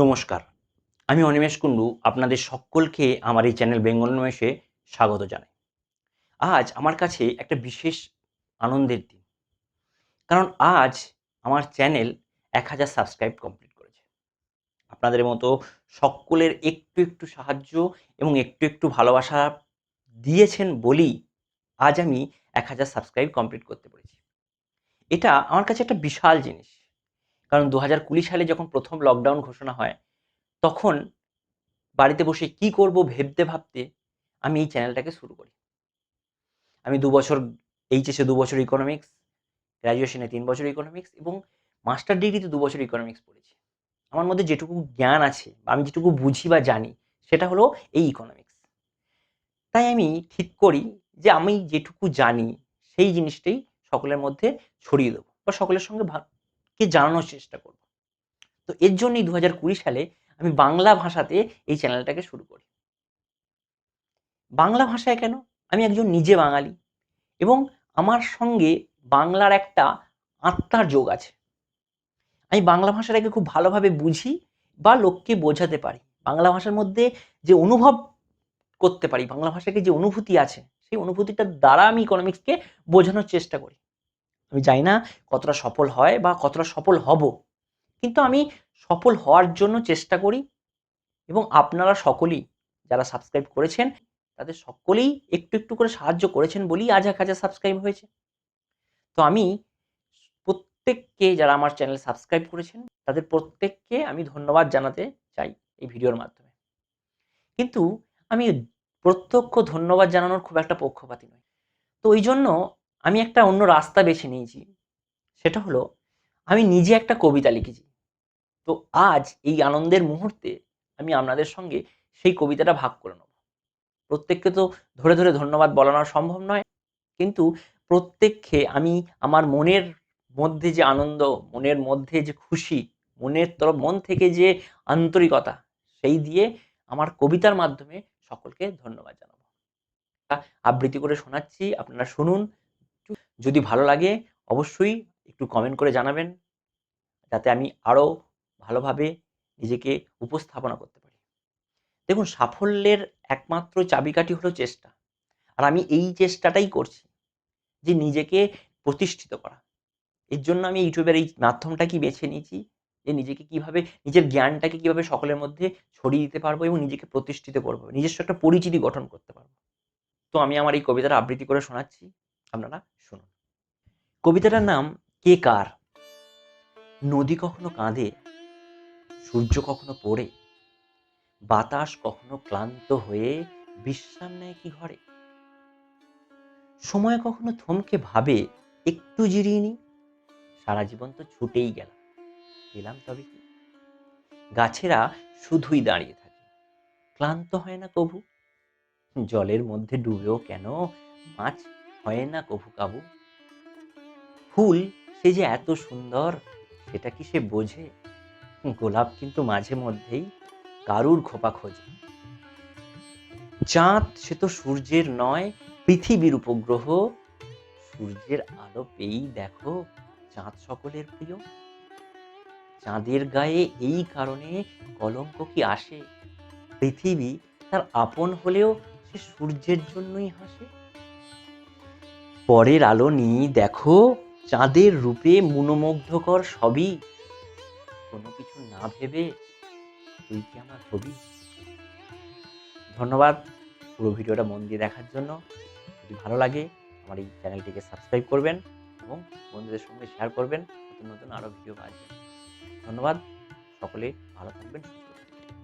নমস্কার। আমি অনিমেষ কুণ্ডু, আপনাদের সকলকে আমার এই চ্যানেল বেঙ্গল নমেশে স্বাগত জানাই। আজ আমার কাছে একটা বিশেষ আনন্দের দিন, কারণ আজ আমার চ্যানেল এক হাজার সাবস্ক্রাইব কমপ্লিট করেছে। আপনাদের মতো সকলের একটু একটু সাহায্য এবং একটু একটু ভালোবাসা দিয়েছেন বলেই আজ আমি এক হাজার সাবস্ক্রাইব কমপ্লিট করতে পেরেছি। এটা আমার কাছে একটা বিশাল জিনিস। কারণ দু হাজার কুড়ি সালে যখন প্রথম লকডাউন ঘোষণা হয়, তখন বাড়িতে বসে কি করব ভেবতে ভাবতে আমি এই চ্যানেলটাকে শুরু করি। আমি দু বছর এইচএসে দু বছর ইকোনমিক্স গ্র্যাজুয়েশনে তিন বছর ইকোনমিক্স এবং মাস্টার ডিগ্রিতে দু বছর ইকোনমিক্স পড়েছি। আমার মধ্যে যেটুকু জ্ঞান আছে বা আমি যেটুকু বুঝি বা জানি, সেটা হলো এই ইকোনমিক্স তাই আমি ঠিক করি যে আমি যেটুকু জানি, সেই জিনিসটাই সকলের মধ্যে ছড়িয়ে দেবো বা সকলের সঙ্গে কে জানানোর চেষ্টা করব। তো এর জন্যই দু হাজার কুড়ি সালে আমি বাংলা ভাষাতে এই চ্যানেলটাকে শুরু করি। বাংলা ভাষায় কেন? আমি একজন নিজে বাঙালি এবং আমার সঙ্গে বাংলার একটা আত্মার যোগ আছে। আমি বাংলা ভাষাটাকে খুব ভালোভাবে বুঝি বা লোককে বোঝাতে পারি। বাংলা ভাষার মধ্যে যে অনুভব করতে পারি, বাংলা ভাষাকে যে অনুভূতি আছে, সেই অনুভূতিটার দ্বারা আমি ইকোনমিক্সকে বোঝানোর চেষ্টা করি। আমি জানি না কতটা সফল হয় বা কতটা সফল হব। কিন্তু আমি সফল হওয়ার জন্য চেষ্টা করি এবং আপনারা সকলেই যারা সাবস্ক্রাইব করেছেন, তাদের সকলেই একটু একটু করে সাহায্য করেছেন বলেই আজ এক হাজার সাবস্ক্রাইব হয়েছে। তো আমি প্রত্যেককে যারা আমার চ্যানেল সাবস্ক্রাইব করেছেন, তাদের প্রত্যেককে আমি ধন্যবাদ জানাতে চাই এই ভিডিওর মাধ্যমে। কিন্তু আমি প্রত্যক্ষ ধন্যবাদ জানানোর খুব একটা পক্ষপাতী নই। তো ওই জন্য আমি একটা অন্য রাস্তা বেছে নিয়েছি। সেটা হলো, আমি নিজে একটা কবিতা লিখেছি। তো আজ এই আনন্দের মুহূর্তে আমি আপনাদের সঙ্গে সেই কবিতাটা ভাগ করে নেব। প্রত্যেককে তো ধরে ধরে ধন্যবাদ বলানো সম্ভব নয়, কিন্তু প্রত্যেককে আমি আমার মনের মধ্যে যে আনন্দ, মনের মধ্যে যে খুশি, মনের তরফ, মন থেকে যে আন্তরিকতা, সেই দিয়ে আমার কবিতার মাধ্যমে সকলকে ধন্যবাদ জানাব। আবৃত্তি করে শোনাচ্ছি, আপনারা শুনুন। যদি ভালো লাগে, অবশ্যই একটু কমেন্ট করে জানাবেন, যাতে আমি আরও ভালোভাবে নিজেকে উপস্থাপনা করতে পারি। দেখুন, সাফল্যের একমাত্র চাবিকাঠি হলো চেষ্টা। আর আমি এই চেষ্টাটাই করছি যে নিজেকে প্রতিষ্ঠিত করা। এর জন্য আমি ইউটিউবের এই মাধ্যমটা কি বেছে নিয়েছি? যে নিজেকে কীভাবে, নিজের জ্ঞানটাকে কীভাবে সকলের মধ্যে ছড়িয়ে দিতে পারব এবং নিজেকে প্রতিষ্ঠিত করব, নিজস্ব একটা পরিচিতি গঠন করতে পারব। তো আমি আমার এই কবিতাটা আবৃত্তি করে শোনাচ্ছি। আপনারা শুনুন। কবিতাটার নাম কে কার? নদী কখনো কাঁদে, সূর্য কখনো পড়ে, বাতাস কখনো ক্লান্ত হয়ে বিশ্রাম নেয় কি ঘরে? সময় কখনো থমকে ভাবে, একটু জিরিয়ে সারা জীবন তো ছুটেই গেল পেলাম তবে কি? গাছেরা শুধুই দাঁড়িয়ে থাকে, ক্লান্ত হয় না কভু জলের মধ্যে ডুবেও কেন মাছ হয় না কভু কাবু ফুল সে যে এত সুন্দর, সেটা কি সে বোঝে? গোলাপ কিন্তু মাঝে মধ্যেই কারুর খোপা খোঁজে। চাঁদ সে তো সূর্যের নয়, পৃথিবীর উপগ্রহ। সূর্যের আলো পেয়েই দেখো চাঁদ সকলের প্রিয়। চাঁদের গায়ে এই কারণে কলঙ্ক কি আসে? পৃথিবী তার আপন হলেও সে সূর্যের জন্যই হাসে। পরের আলো নিয়ে দেখো, চাঁদের রূপে মনোমুগ্ধকর সবই। কোনো কিছু না ভেবে তুই কি আমার হবি? ধন্যবাদ পুরো ভিডিওটা মন দিয়ে দেখার জন্য। যদি ভালো লাগে, আমার এই চ্যানেলটিকে সাবস্ক্রাইব করবেন এবং বন্ধুদের সঙ্গে শেয়ার করবেন। নতুন নতুন আরও ভিডিও পাওয়ার জন্য। ধন্যবাদ, সকলে ভালো থাকবেন